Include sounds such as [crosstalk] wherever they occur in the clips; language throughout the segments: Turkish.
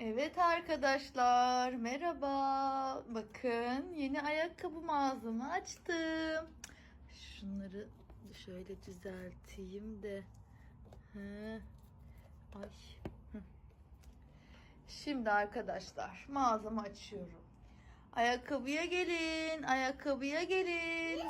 Evet arkadaşlar merhaba. Bakın yeni ayakkabı mağazamı açtım. Şunları şöyle düzelteyim de. Hı. Ay. Şimdi arkadaşlar mağazamı açıyorum. Ayakkabıya gelin, ayakkabıya gelin.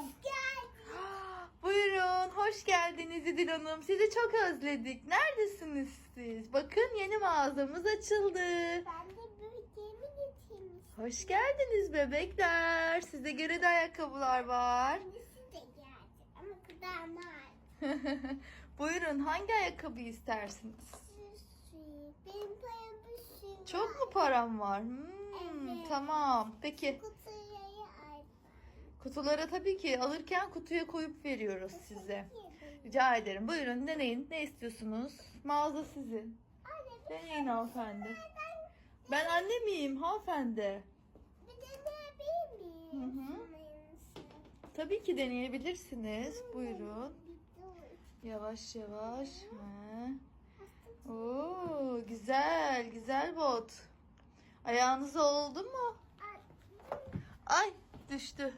Buyurun, hoş geldiniz İdil Hanım. Sizi çok özledik. Neredesiniz siz? Bakın yeni mağazamız açıldı. Ben de büyüklerimi getirmiştim. Hoş geldiniz bebekler. Size göre de ayakkabılar var. Annesi de geldi ama kudurmaz. [laughs] Buyurun, hangi ayakkabı istersiniz? Benim param bir sürü Çok mu param var? Hmm, Evet. Tamam. Peki, Kutuya. Kutulara tabii ki alırken kutuya koyup veriyoruz size. Rica ederim. Buyurun deneyin. Ne istiyorsunuz? Mağaza sizin. Deneyin hanımefendi. Ben anne miyim hanımefendi? bir deneyebilir miyim? Hı hı. Aynısı. Tabii ki deneyebilirsiniz. Buyurun. Yavaş yavaş. He. Oo, güzel, güzel bot. Ayağınız oldu mu? Ay, düştü.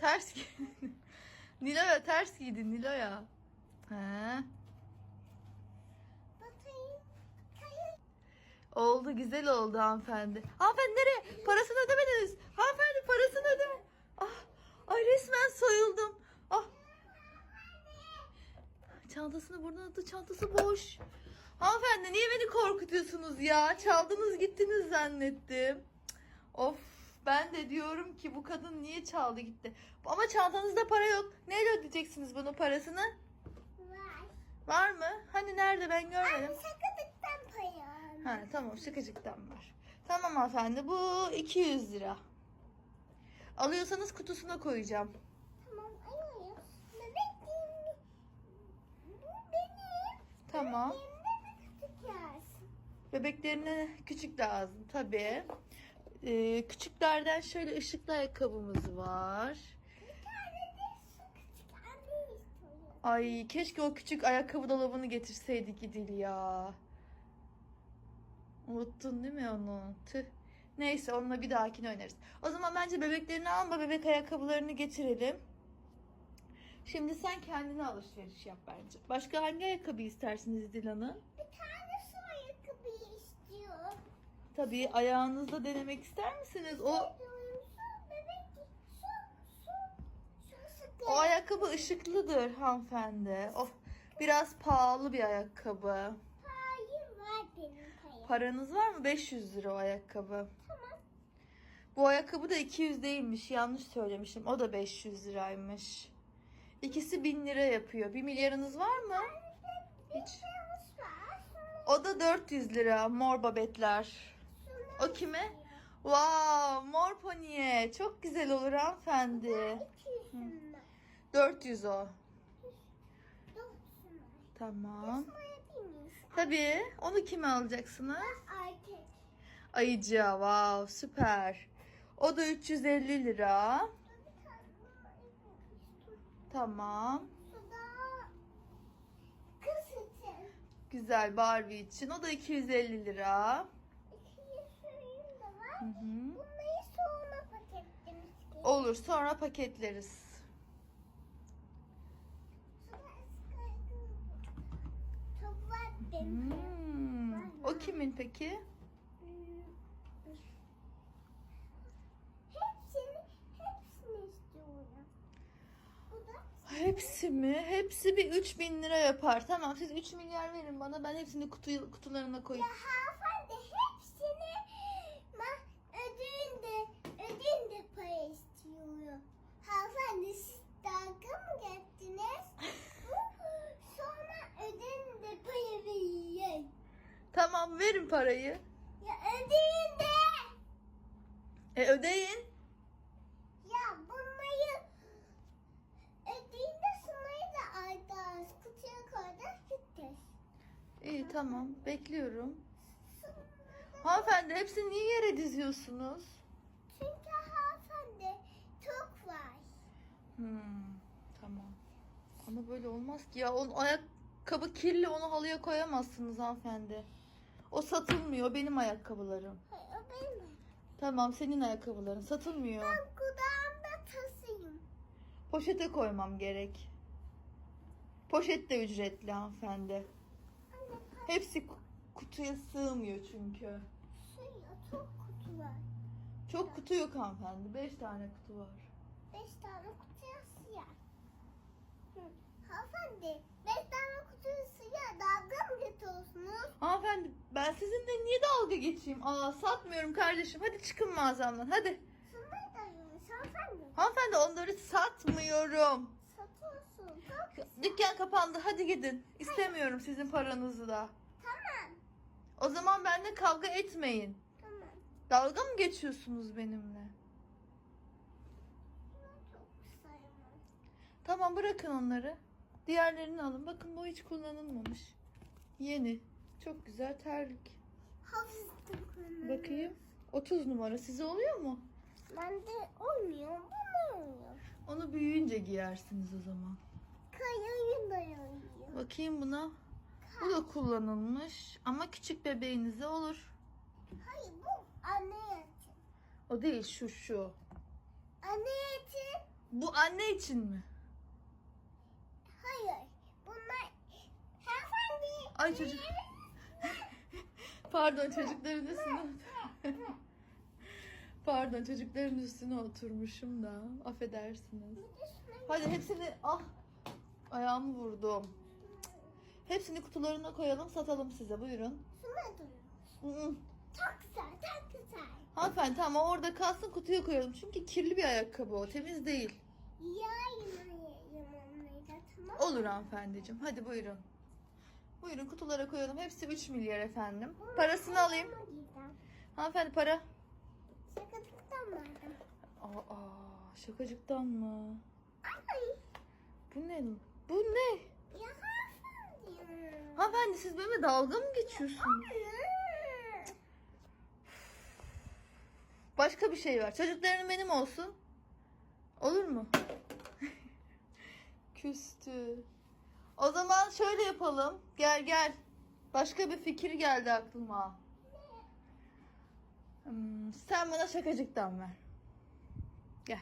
Ters giydin. [laughs] Nilo'ya ters giydin Nilo'ya. He. Oldu, güzel oldu hanımefendi. Hanımefendi nereye? Parasını ödemediniz. Hanımefendi parasını ödeme. Ah, ay resmen soyuldum. Ah. Çantasını buradan attı. Çantası boş. Hanımefendi niye beni korkutuyorsunuz ya? Çaldınız gittiniz zannettim. Of ben de diyorum ki bu kadın niye çaldı gitti. Ama çantanızda para yok. Neyle ödeyeceksiniz bunun parasını? Var. Var mı? Hani nerede ben görmedim. Anne sakızlıktan payım. Ha tamam şakacıktan var. Tamam hanımefendi bu 200 lira. Alıyorsanız kutusuna koyacağım. Tamam ayıyoruz. Bebekliğim. Bu benim. Tamam. Benim de küçük yersin. Bebeklerine küçük lazım tabii. Ee, küçüklerden şöyle ışıklı ayakkabımız var. Ay keşke o küçük ayakkabı dolabını getirseydik İdil ya. Unuttun değil mi onu? Tüh. Neyse onunla bir dahakine oynarız. O zaman bence bebeklerini alma bebek ayakkabılarını getirelim. Şimdi sen kendine alışveriş yap bence. Başka hangi ayakkabı istersiniz İdil Hanım? Bir tane. Tabii ayağınızda denemek ister misiniz? O o ayakkabı ışıklıdır hanımefendi. O biraz pahalı bir ayakkabı. Hayır var benim payım. Paranız var mı? 500 lira o ayakkabı. Tamam. Bu ayakkabı da 200 değilmiş. Yanlış söylemişim. O da 500 liraymış. İkisi 1000 lira yapıyor. Bir milyarınız var mı? Hiç. O da 400 lira. Mor babetler. O kime? Wow, mor poniye. Çok güzel olur hanımefendi. 200 şunlar. 400 o. 4 şunlar. Tamam. Tabii. Onu kime alacaksınız? Erkek. Ayıcıya. Wow, süper. O da 350 lira. Tamam. Güzel Barbie için. O da 250 lira. İki suyum da var. Hı hı. Bunları sonra paketlemiş ki. Olur sonra paketleriz. Hmm. O kimin peki? Hmm. Hepsini, hepsini istiyorum. Hepsi mi? Hepsi bir 3000 lira yapar. Tamam siz 3 milyar verin bana. Ben hepsini kutu, kutularına koyayım. hanımefendi hepsini ma ödün de ödün de para istiyor. Hanımefendi siz dalga mı geçtiniz? Sonra ödün de para veriyor. Tamam verin parayı. Ya ödeyin de. E ödeyin. Ya bunları ödeyin de şunları da aldı. Kutuya koydu gitti. İyi tamam bekliyorum. Hanımefendi hepsini niye yere diziyorsunuz? Çünkü hanımefendi çok var. Hmm, tamam. Ama böyle olmaz ki ya. Onun ayakkabı kirli onu halıya koyamazsınız hanımefendi. O satılmıyor. Benim ayakkabılarım. Hayır o benim. Tamam senin ayakkabıların satılmıyor. Ben kulağımda tasayım. Poşete koymam gerek. Poşet de ücretli hanımefendi. Anne Hepsi ku- kutuya sığmıyor çünkü. suya çok kutu var. Çok kutu yok hanımefendi. Beş tane kutu var. Beş tane kutuya siyah. Hı. Hanımefendi beş tane kutuya siyah dalga mı getiriyorsunuz? Hanımefendi ben sizinle niye dalga geçeyim? Aa satmıyorum kardeşim. Hadi çıkın mağazamdan hadi. Hanımefendi. Hanımefendi onları satmıyorum. Satıyorsun. Güzel. Dükkan kapandı. Hadi gidin. İstemiyorum sizin paranızı da. Tamam. O zaman benimle kavga etmeyin. Tamam. Dalga mı geçiyorsunuz benimle? Tamam bırakın onları. Diğerlerini alın. Bakın bu hiç kullanılmamış. Yeni. Çok güzel terlik. Hafızlık. Bakayım. 30 numara size oluyor mu? Bende olmuyor. Bu olmuyor. Onu büyüyünce giyersiniz o zaman. Kayayı da yanıyor. Bakayım buna. Bu da kullanılmış ama küçük bebeğinize olur. Hayır bu anne için. O değil şu şu. Anne için. Bu anne için mi? Hayır. Bunlar hanımefendi. Ay çocuk. Pardon çocukların üstüne Pardon çocukların üstüne oturmuşum da affedersiniz. Hadi hepsini ah ayağımı vurdum. Hepsini kutularına koyalım satalım size buyurun. şuna durun. Hı hı. Çok güzel, çok güzel. Hanımefendi tamam orada kalsın kutuya koyalım. Çünkü kirli bir ayakkabı o temiz değil. Ya yemeği yememeydi tamam. Olur hanımefendiciğim hadi buyurun. Buyurun kutulara koyalım. Hepsi 3 milyar efendim. Parasını alayım. Hanımefendi para. Şakacıktan verdim. Aa şakacıktan mı? Ay. Bu ne? Bu ne? Ya hanımefendi. Hanımefendi siz benimle dalga mı geçiyorsunuz? Başka bir şey var. Çocukların benim olsun. Olur mu? [laughs] Küstü. O zaman şöyle yapalım. Gel gel. Başka bir fikir geldi aklıma. Hmm, sen bana şakacıktan ver. Gel.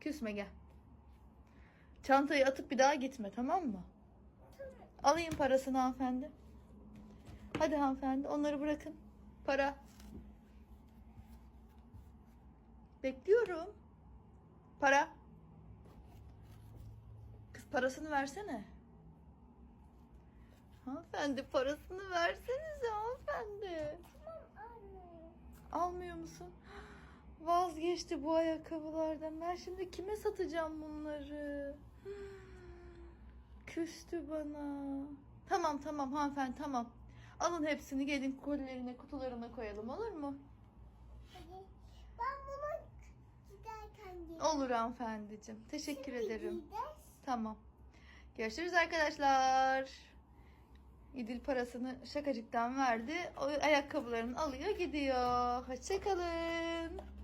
Küsme gel. Çantayı atıp bir daha gitme tamam mı? Alayım parasını hanımefendi. Hadi hanımefendi onları bırakın. Para. Bekliyorum. Para. Kız parasını versene. Hanımefendi parasını versenize hanımefendi. Tamam anne. Almıyor musun? Vazgeçti bu ayakkabılardan. Ben şimdi kime satacağım bunları? Küstü bana. Tamam tamam hanımefendi tamam. Alın hepsini gelin kolilerine kutularına koyalım olur mu? Hadi. Ben bunu giderken giydim. Olur hanımefendiciğim. Teşekkür Şimdi ederim. giyeceğiz. Tamam. Görüşürüz arkadaşlar. İdil parasını şakacıktan verdi. O ayakkabılarını alıyor gidiyor. Hoşçakalın.